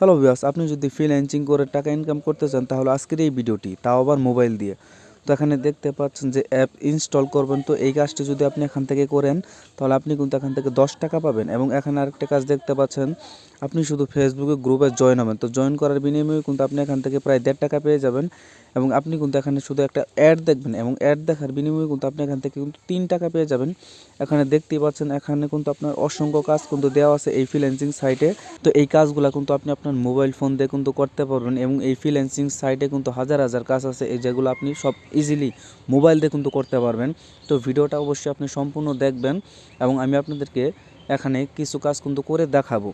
Hello viewers আপনি যদি freelancing করে টাকা ইনকাম করতে চান, তাহলে আজকের এই ভিডিওটি, তাও আবার মোবাইল দিয়ে। তো এখানে দেখতে পাচ্ছেন যে অ্যাপ ইনস্টল করবেন। তো এই কাজটি যদি আপনি এখান থেকে করেন, তাহলে আপনি কিন্তু এখান থেকে দশ টাকা পাবেন। এবং এখানে আরেকটা কাজ দেখতে পাচ্ছেন আপনি শুধু ফেসবুকে গ্রুপে জয়েন হবেন। তো জয়েন করার বিনিময়ে কিন্তু আপনি এখান থেকে প্রায় দেড় টাকা পেয়ে যাবেন এবং আপনি কিন্তু এখানে শুধু একটা অ্যাড দেখবেন এবং অ্যাড দেখার বিনিময়ে কিন্তু আপনি এখান থেকে কিন্তু তিন টাকা পেয়ে যাবেন। এখানে দেখতেই পাচ্ছেন, এখানে কিন্তু আপনার অসংখ্য কাজ কিন্তু দেওয়া আছে এই ফ্রিল্যান্সিং সাইটে তো এই কাজগুলো কিন্তু আপনি আপনার মোবাইল ফোন দিয়ে কিন্তু করতে পারবেন এবং এই ফ্রিল্যান্সিং সাইটে কিন্তু হাজার হাজার কাজ আছে, এই যেগুলো আপনি সব ইজিলি মোবাইল দিয়ে কিন্তু করতে পারবেন। তো ভিডিওটা অবশ্যই আপনি সম্পূর্ণ দেখবেন এবং আমি আপনাদেরকে এখানে কিছু কাজ কিন্তু করে দেখাবো।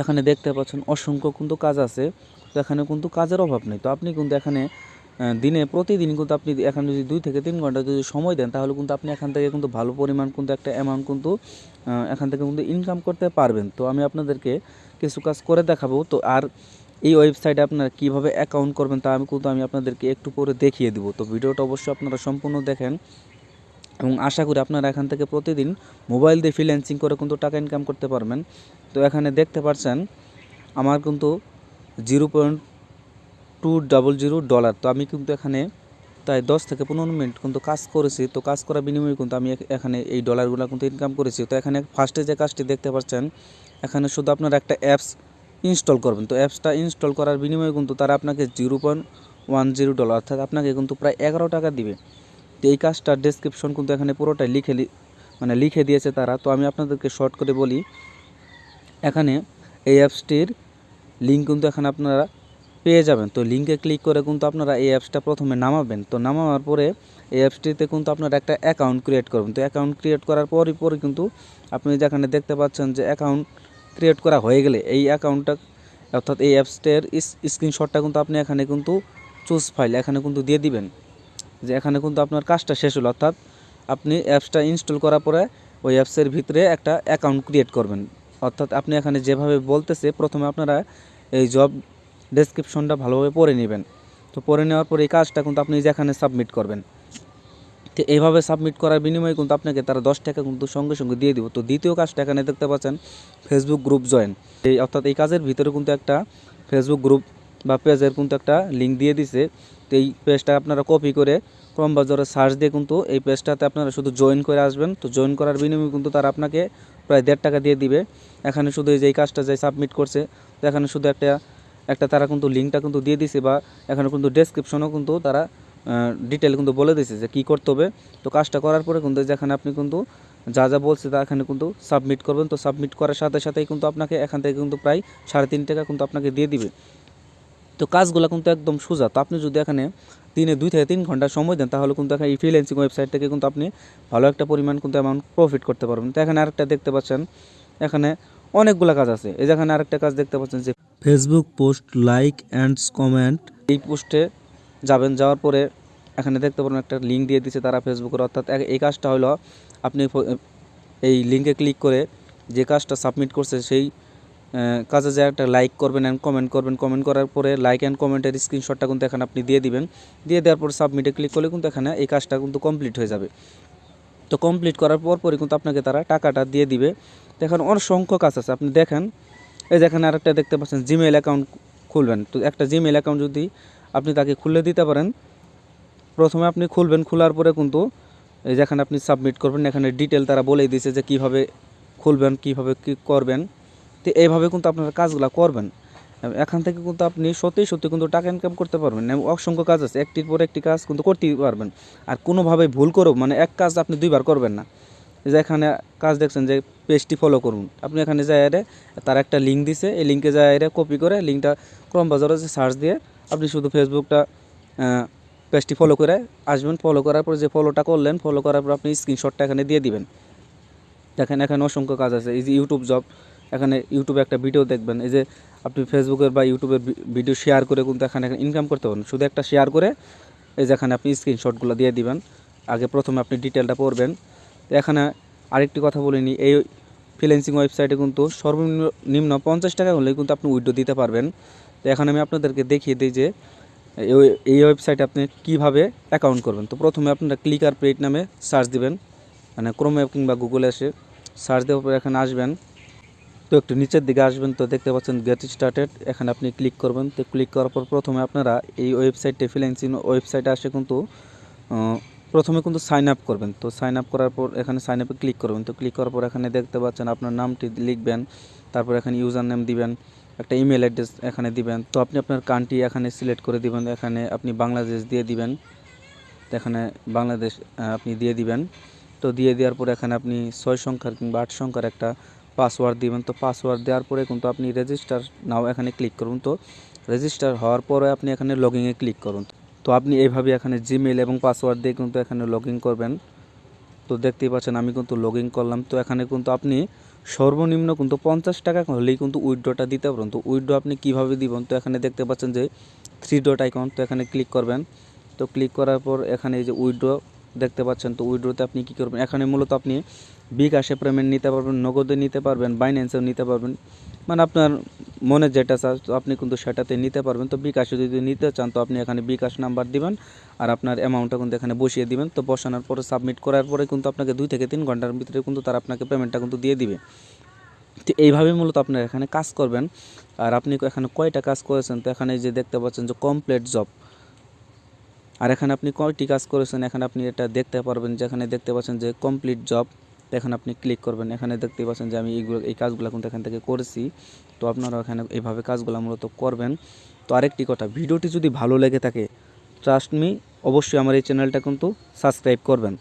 এখানে দেখতে পাচ্ছেন অসংখ্য কিন্তু কাজ আছে তো এখানে কিন্তু কাজের অভাব নেই। তো আপনি কিন্তু এখানে দিনে, প্রতিদিন কিন্তু আপনি এখানে যদি দুই থেকে তিন ঘণ্টা যদি সময় দেন, তাহলে কিন্তু আপনি এখান থেকে কিন্তু ভালো পরিমাণ কিন্তু একটা অ্যামাউন্ট কিন্তু এখান থেকে কিন্তু ইনকাম করতে পারবেন। তো আমি আপনাদেরকে কিছু কাজ করে দেখাবো। তো আর এই ওয়েবসাইটে আপনারা কীভাবে অ্যাকাউন্ট করবেন, তা আমি কিন্তু আমি আপনাদেরকে একটু পরে দেখিয়ে দিব। তো ভিডিওটা অবশ্যই আপনারা সম্পূর্ণ দেখেন। এবং আশা করি আপনারা এখান থেকে প্রতিদিন মোবাইল দিয়ে ফ্রিল্যান্সিং করে কিন্তু টাকা ইনকাম করতে পারবেন। তো এখানে দেখতে পাচ্ছেন আমার কিন্তু zero point two zero dollar তো আমি কিন্তু এখানে তাই দশ থেকে পনেরো মিনিট কিন্তু কাজ করেছি। তো কাজ করার বিনিময়ে কিন্তু আমি এখ- এখানে এই ডলারগুলো কিন্তু ইনকাম করেছি। তো এখানে ফার্স্টে যে কাজটি দেখতে পাচ্ছেন, এখানে শুধু আপনারা একটা অ্যাপস ইনস্টল করবেন। তো অ্যাপসটা ইনস্টল করার বিনিময়ে কিন্তু তারা আপনাকে zero point one zero dollar অর্থাৎ আপনাকে কিন্তু প্রায় এগারো টাকা দিবে। তো এই কাজটার ডেসক্রিপশন কিন্তু এখানে পুরোটাই লিখে মানে লিখে দিয়েছে তারা। তো আমি আপনাদেরকে শর্ট করে বলি, এখানে এই অ্যাপসটির লিঙ্ক কিন্তু এখানে আপনারা পেয়ে যাবেন। তো লিঙ্কে ক্লিক করে কিন্তু আপনারা এই অ্যাপসটা প্রথমে নামাবেন। তো নামাবার পরে এই অ্যাপসটিতে কিন্তু আপনারা একটা অ্যাকাউন্ট ক্রিয়েট করবেন। তো অ্যাকাউন্ট ক্রিয়েট করার পরই পরে কিন্তু আপনি যেখানে দেখতে পাচ্ছেন যে অ্যাকাউন্ট ক্রিয়েট করা হয়ে গেলে এই অ্যাকাউন্টটা অর্থাৎ এই অ্যাপসটার স্ক্রিনশটটা কিন্তু আপনি এখানে কিন্তু চুজ ফাইল এখানে কিন্তু দিয়ে দিবেন। যে এখানে কিন্তু আপনার কাজটা শেষ হলো, অর্থাৎ আপনি অ্যাপসটা ইনস্টল করার পরে ওই অ্যাপসের ভিতরে একটা অ্যাকাউন্ট ক্রিয়েট করবেন। অর্থাৎ আপনি এখানে যেভাবে বলতেছে, প্রথমে আপনারা এই জব ডেসক্রিপশনটা ভালোভাবে পড়ে নেবেন। তো পড়ে নেওয়ার পরে এই কাজটা কিন্তু আপনি যেখানে সাবমিট করবেন। তো এইভাবে সাবমিট করার বিনিময়ে কিন্তু আপনাকে তারা দশ টাকা কিন্তু সঙ্গে সঙ্গে দিয়ে দিব। তো দ্বিতীয় কাজটা এখানে দেখতে পাচ্ছেন ফেসবুক গ্রুপ জয়েন এই অর্থাৎ এই কাজের ভিতরে কিন্তু একটা ফেসবুক গ্রুপ বা পেজের কিন্তু একটা লিঙ্ক দিয়ে দিছে। তো এই পেজটা আপনারা কপি করে ক্রম বাজারে সার্চ দিয়ে কিন্তু এই পেজটাতে আপনারা শুধু জয়েন করে আসবেন। তো জয়েন করার বিনিময়ে কিন্তু তারা আপনাকে প্রায় দেড় টাকা দিয়ে দিবে। এখানে শুধু এই যে কাজটা যে সাবমিট করছে, তো এখানে শুধু একটা একটা তারা কিন্তু লিঙ্কটা কিন্তু দিয়ে দিছে বা এখানে কিন্তু ডেসক্রিপশনও কিন্তু তারা ডিটেল কিন্তু বলে দিছে যে কী করতে হবে। তো কাজটা করার পরে কিন্তু যেখানে আপনি কিন্তু যা যা বলছে তা এখানে কিন্তু সাবমিট করবেন। তো সাবমিট করার সাথে সাথেই কিন্তু আপনাকে এখান থেকে কিন্তু প্রায় সাড়ে তিন টাকা কিন্তু আপনাকে দিয়ে দিবে। তো কাজগুলো কিন্তু একদম সোজা। তো আপনি যদি এখানে দিনে দুই থেকে তিন ঘণ্টা সময় দেন, তাহলে কিন্তু এখানে এই ফ্রিল্যান্সিং ওয়েবসাইট থেকে কিন্তু আপনি ভালো একটা পরিমাণ কিন্তু অ্যামাউন্ট প্রফিট করতে পারবেন। তো এখানে আরেকটা দেখতে পাচ্ছেন, এখানে অনেকগুলো কাজ আছে। এই যেখানে আরেকটা কাজ দেখতে পাচ্ছেন যে Facebook post like and comment এই পোস্টে যাবেন, যাওয়ার পরে এখানে দেখতে পারেন একটা লিঙ্ক দিয়ে দিচ্ছে তারা ফেসবুকের অর্থাৎ এই কাজটা হলো আপনি এই লিঙ্কে ক্লিক করে যে কাজটা সাবমিট করছে, সেই কাজে যে একটা লাইক করবেন অ্যান্ড কমেন্ট করবেন কমেন্ট করার পরে লাইক অ্যান্ড কমেন্টের স্ক্রিনশটটা কিন্তু এখানে আপনি দিয়ে দিবেন। দিয়ে দেওয়ার পর সাবমিটে ক্লিক করলে কিন্তু এখানে এই কাজটা কিন্তু কমপ্লিট হয়ে যাবে। তো কমপ্লিট করার পর পরই কিন্তু আপনাকে তারা টাকাটা দিয়ে দিবে। অনেক সংখ্যক কাজ আছে। আপনি দেখেন, এই যে এখানে আরেকটা দেখতে পাচ্ছেন জিমেল অ্যাকাউন্ট খুলবেন। তো একটা জিমেল অ্যাকাউন্ট যদি আপনি তাকে খুলে দিতে পারেন, প্রথমে আপনি খুলবেন, খোলার পরে কিন্তু এই যেখানে আপনি সাবমিট করবেন, এখানে ডিটেল তারা বলেই দিয়েছে যে কীভাবে খুলবেন, কীভাবে কি করবেন। তো এইভাবে কিন্তু আপনারা কাজগুলো করবেন। এখান থেকে কিন্তু আপনি সত্যি সত্যি কিন্তু টাকা ইনকাম করতে পারবেন অসংখ্য কাজ আছে। একটির পর একটি কাজ কিন্তু করতেই পারবেন। আর কোনোভাবে ভুল করেও মানে এক কাজ আপনি দুইবার করবেন না। যে এখানে কাজ দেখছেন যে পেজটি ফলো করুন। আপনি এখানে যায় এরে তার একটা লিঙ্ক দিছে। এই লিঙ্কে যায় এরে কপি করে লিঙ্কটা ক্রম বাজারে সার্চ দিয়ে আপনি শুধু ফেসবুকটা পেজটি ফলো করে আসবেন। ফলো করার পর যে ফলোটা করলেন ফলো করার পর আপনি স্ক্রিনশটটা এখানে দিয়ে দিবেন। দেখেন এখানে অসংখ্য কাজ আছে। এই যে ইউটিউব জব এখানে ইউটিউবে একটা ভিডিও দেখবেন। এই যে আপনি ফেসবুকের বা ইউটিউবের ভিডিও শেয়ার করে কিন্তু এখানে ইনকাম করতে পারেন শুধু একটা শেয়ার করে এই যে এখানে আপনি স্ক্রিনশটগুলো দিয়ে দিবেন। আগে প্রথমে আপনি ডিটেলটা পড়বেন। এখানে আরেকটি কথা বলিনি এই ফ্রিল্যান্সিং ওয়েবসাইটে কিন্তু সর্বনিম্ন নিম্ন পঞ্চাশ টাকা হলেই কিন্তু আপনি উইড্রো দিতে পারবেন। তো এখন আমি আপনাদেরকে দেখিয়ে দিই যে এই- ওয়েবসাইটে আপনি কীভাবে অ্যাকাউন্ট করবেন। তো প্রথমে আপনারা ক্লিকার পেড নামে সার্চ দিবেন। মানে ক্রোমে কিংবা গুগলে এসে সার্চ দেওয়ার পর এখানে আসবেন। তো একটু নিচের দিকে আসবেন তো দেখতে পাচ্ছেন গেট স্টার্টেড এখানে আপনি ক্লিক করবেন। তো ক্লিক করার পর প্রথমে আপনারা এই ওয়েবসাইটে ফ্রিল্যান্সিং ওয়েবসাইটে আসে কিন্তু প্রথমে কিন্তু সাইন আপ করবেন। তো সাইন আপ করার পর এখানে সাইন আপে ক্লিক করবেন। তো ক্লিক করার পর এখানে দেখতে পাচ্ছেন আপনার নামটি লিখবেন, তারপর এখানে ইউজার নেম দিবেন, একটা ইমেল অ্যাড্রেস এখানে দিবেন। তো আপনি আপনার কান্ট্রি এখানে সিলেক্ট করে দিবেন, এখানে আপনি বাংলাদেশ দিয়ে দিবেন। এখানে বাংলাদেশ আপনি দিয়ে দিবেন। তো দিয়ে দেওয়ার পর এখানে আপনি ছয় সংখ্যার কিংবা আট সংখ্যার একটা পাসওয়ার্ড দিবেন। তো পাসওয়ার্ড দেওয়ার পরে কিন্তু আপনি রেজিস্টার নাও এখানে ক্লিক করুন। তো রেজিস্টার হওয়ার পরে আপনি এখানে লগইনে ক্লিক করুন। তো আপনি এইভাবে এখানে জিমেল এবং পাসওয়ার্ড দিয়ে কিন্তু এখানে লগ করবেন। তো দেখতেই পাচ্ছেন আমি কিন্তু লগ করলাম। তো এখানে কিন্তু আপনি সর্বনিম্ন কিন্তু পঞ্চাশ টাকা হলেই কিন্তু উইড্রোটা দিতে পারেন তো উইড্রো আপনি কীভাবে দিবেন? তো এখানে দেখতে পাচ্ছেন যে থ্রি ডট আইকন তো এখানে ক্লিক করবেন। তো ক্লিক করার পর এখানে এই যে উইড্রো দেখতে পাচ্ছেন, তো উইড্রোতে আপনি কী করবেন? এখানে মূলত আপনি বিকাশে পেমেন্ট নিতে পারবেন, নগদে নিতে পারবেন বাইন্যান্সেও নিতে পারবেন। মানে আপনার মনে যেটা চায় তো আপনি কিন্তু সেটাতে নিতে পারবেন। তো বিকাশে যদি নিতে চান, তো আপনি এখানে বিকাশ নাম্বার দিবেন আর আপনার অ্যামাউন্টটা কিন্তু এখানে বসিয়ে দিবেন। তো বসানোর পরে সাবমিট করার পরে কিন্তু আপনাকে দুই থেকে তিন ঘণ্টার ভিতরে কিন্তু তারা আপনাকে পেমেন্টটা কিন্তু দিয়ে দিবে। তো এইভাবে মূলত আপনার এখানে কাজ করবেন। আর আপনি এখানে কয়টা কাজ করেছেন? তো এখানে যে দেখতে পাচ্ছেন যে কমপ্লিট জব আর এখানে আপনি কয়টি কাজ করেছেন, এখানে আপনি এটা দেখতে পারবেন, যেখানে দেখতে পাচ্ছেন যে কমপ্লিট জব এখানে আপনি ক্লিক করবেন, এখানে দেখতে পাচ্ছেন যে আমি এইগুলো, এই কাজগুলো কিন্তু এখান থেকে করেছি, তো আপনারা এখানে এইভাবে কাজগুলো মূলত করবেন। তো আরেকটি কথা, ভিডিওটি যদি ভালো লেগে থাকে ট্রাস্ট মি অবশ্যই আমার এই চ্যানেলটা কিন্তু সাবস্ক্রাইব করবেন।